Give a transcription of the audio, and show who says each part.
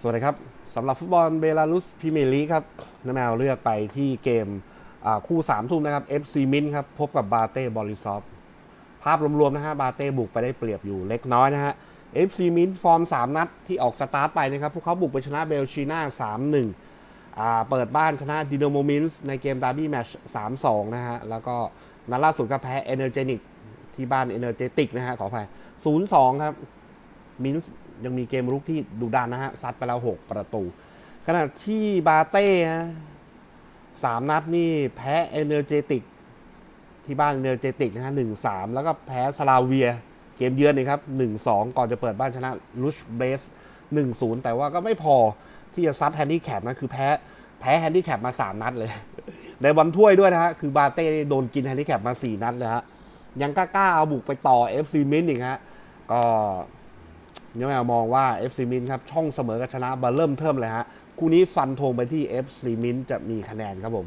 Speaker 1: สวัสดีครับสำหรับฟุตบอลเบลารุสพรีเมียร์ลีกครับน้าแมวเลือกไปที่เกมคู่3ทุ่มนะครับ FC มินครับพบกับบาเต้บอริซอฟภาพรวมๆนะฮะบาเต้บุกไปได้เปรียบอยู่เล็กน้อยนะฮะ FC มินฟอร์ม 3 นัดที่ออกสตาร์ทไปนะครับ พวกเขาบุกไปชนะเบลชีนา3-1อ่าเปิดบ้านชนะดิโนโมมินส์ในเกมดาร์บี้แมตช์3-2 นะฮะ แล้วก็นัดล่าสุดก็แพ้เอเนอร์เจนิกที่บ้านเอเนอร์เจติกนะฮะขออภัย0-2 ครับ มินส์ยังมีเกมรุกที่ดุดันนะฮะ ซัดไปแล้ว 6 ประตู ขณะที่บาเต้ฮะสามนัดนี่แพ้เอเนอร์เจติก ที่บ้านเอเนอร์เจติกนะฮะหนึ่งสามแล้วก็แพ้สลาเวีย เกมเยือนนี่ครับหนึ่งสองก่อนจะเปิดบ้านชนะลุชเบสหนึ่งศูนย์แต่ว่าก็ไม่พอที่จะซัดแฮนดี้แคปนะคือแพ้แพ้แฮนดี้แคปมาสามนัดเลย ในบอลถ้วยด้วยนะฮะ คือบาเต้โดนกินแฮนดี้แคปมาสี่นัดเลยฮะ ยังกล้าๆเอาบุกไปต่อ FC มินอีกฮะ ก็ ยังไงมองว่า FC มินครับช่องเสมอกับชนะบาเริ่มเทิมเลยฮะคู่นี้ฟันธงไปที่ FC มินจะมีคะแนนครับผม